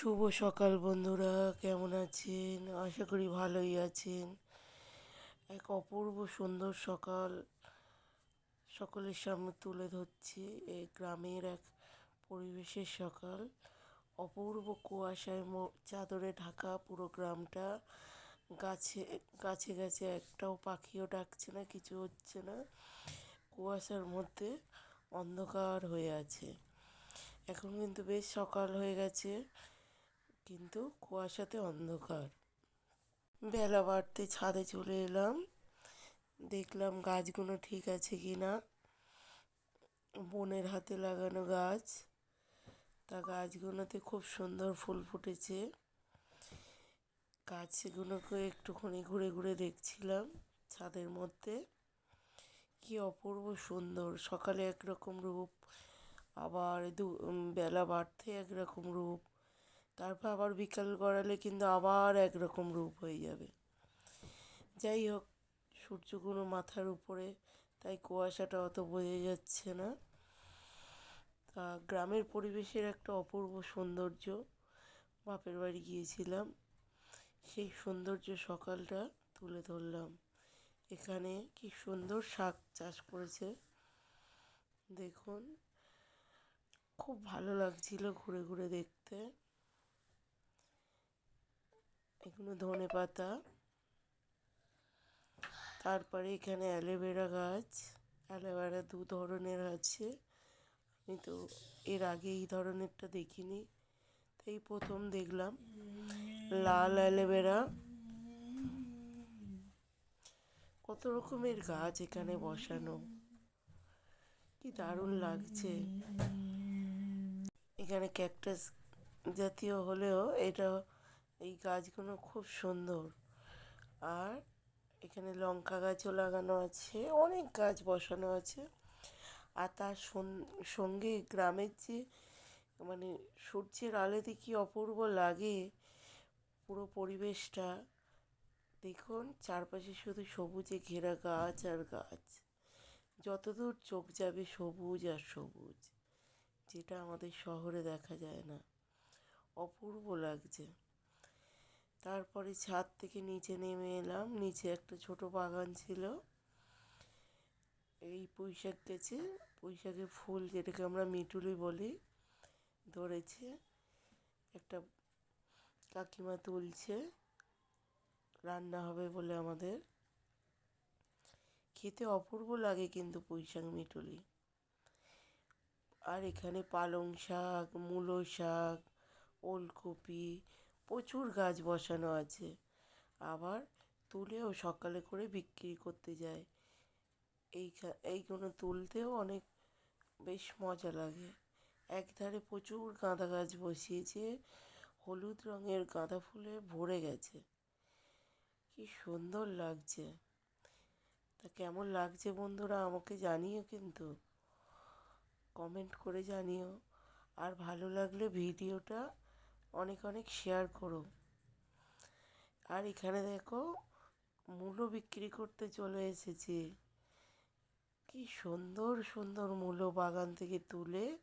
শুভ সকাল বন্ধুরা, কেমন আছেন? আশা করি ভালোই আছেন। এক অপূর্ব সুন্দর সকাল সকলের সামনে তুলে ধরছি এই গ্রামের এক পরিবেশের সকাল। অপূর্ব কুয়াশায় চাদরে ঢাকা পুরো গ্রামটা। গাছে গাছে গাছে একটাও পাখিও ডাকছে না, কিছু হচ্ছে না। কুয়াশার মধ্যে অন্ধকার হয়ে আছে। এখন কিন্তু বেশ সকাল হয়ে গেছে। কিন্তু কুয়াশাতে অন্ধকার। বেলা বাড়তে ছাদে চলে এলাম। দেখলাম গাছগুলো ঠিক আছে কি না। বোনের হাতে লাগানো গাছ। তা গাছগুলোতে খুব সুন্দর ফুল ফুটেছে। গাছগুলোকে একটুখানি ঘুরে ঘুরে দেখছিলাম ছাদের মধ্যে। কি অপূর্ব সুন্দর। সকালে একরকম রূপ, আবার দু বেলা বাড়তে একরকম রূপ। তারপর আবার বিকাল গড়ালে কিন্তু আবার একরকম রূপ হয়ে যাবে। যাই হোক, সূর্যগুলো মাথার উপরে, তাই কুয়াশাটা অত বোঝা যাচ্ছে না। তা গ্রামের পরিবেশের একটা অপূর্ব সৌন্দর্য, বাপের বাড়ি গিয়েছিলাম। সেই সৌন্দর্য সকালটা তুলে ধরলাম। এখানে কি সুন্দর শাক চাষ করেছে। দেখুন, খুব ভালো লাগছিল ঘুরে ঘুরে দেখতে। এগুলো ধনে পাতা। তারপরে এখানে অ্যালোভেরা গাছ। অ্যালোভেরা দু ধরনের আছে। আমি তো এর আগে এই ধরনেরটা দেখিনি। তাই প্রথম দেখলাম। লাল অ্যালোভেরা। কত রকমের গাছ এখানে বসানো। কি দারুণ লাগছে। এখানে ক্যাকটাস জাতীয় হলেও এটা এই গাছগুলো খুব সুন্দর। আর এখানে লঙ্কা গাছও লাগানো আছে, অনেক গাছ বসানো আছে। আর তার সঙ্গে গ্রামের যে মানে সূর্যের আলোতে কি অপূর্ব লাগে পুরো পরিবেশটা, দেখুন চারপাশে শুধু সবুজে ঘেরা গাছ আর গাছ। যতদূর চোখ যাবে সবুজ আর সবুজ, যেটা আমাদের শহরে দেখা যায় না। অপূর্ব লাগছে। তারপরে ছাদ থেকে নিচে নেমে এলাম। নিচে একটা ছোট বাগান ছিল। এই পুঁই শাক গেছে। পুঁই শাকের ফুল যেটাকে আমরা মিটুলি বলি, ধরেছে। একটা কাকিমা তুলছে। রান্না হবে বলে আমাদের। খেতে অপূর্ব লাগে কিন্তু পুঁই শাক মিটুলি আর এখানে পালং শাক, মূলো শাক, ওলকপি প্রচুর গাছ বসানো আছে। আবার তুলেও সকালে করে বিক্রি করতে যায়। এই এইগুলো তুলতেও অনেক বেশ মজা লাগে। একধারে প্রচুর গাঁদা গাছ বসিয়েছে, হলুদ রঙের গাঁদা ফুলে ভরে গেছে। কি সুন্দর লাগছে। তা কেমন লাগছে বন্ধুরা আমাকে জানিও কিন্তু। কমেন্ট করে জানিও। আর ভালো লাগলে ভিডিওটা অনেক অনেক শেয়ার করো। আর এখানে দেখো, মূলো বিক্রি করতে চলে এসেছে। কি সুন্দর সুন্দর মূলো বাগান থেকে তুলে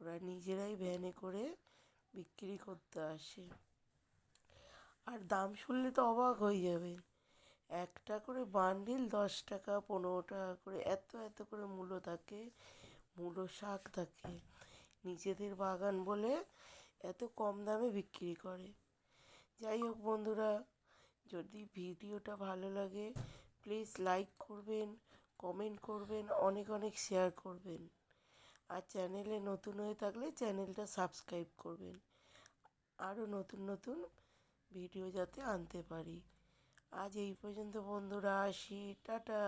ওরা নিজেরাই ভ্যানে করে বিক্রি করতে আসে। আর দাম শুনলে তো অবাক হয়ে যাবে। একটা করে বান্ডিল দশ টাকা, পনেরো টাকা করে এত এত করে মূলো থাকে, মূলো শাক থাকে। নিজেদের বাগান বলে এত কম দামে বিক্রি করে। যাই হোক বন্ধুরা, যদি ভিডিওটা ভালো লাগে প্লিজ লাইক করবেন কমেন্ট করবেন, অনেক অনেক শেয়ার করবেন। আর চ্যানেলে নতুন হয়ে থাকলে চ্যানেলটা সাবস্ক্রাইব করবেন। আরও নতুন নতুন ভিডিও যাতে আনতে পারি। আজ এই পর্যন্ত বন্ধুরা, আসি, টাটা।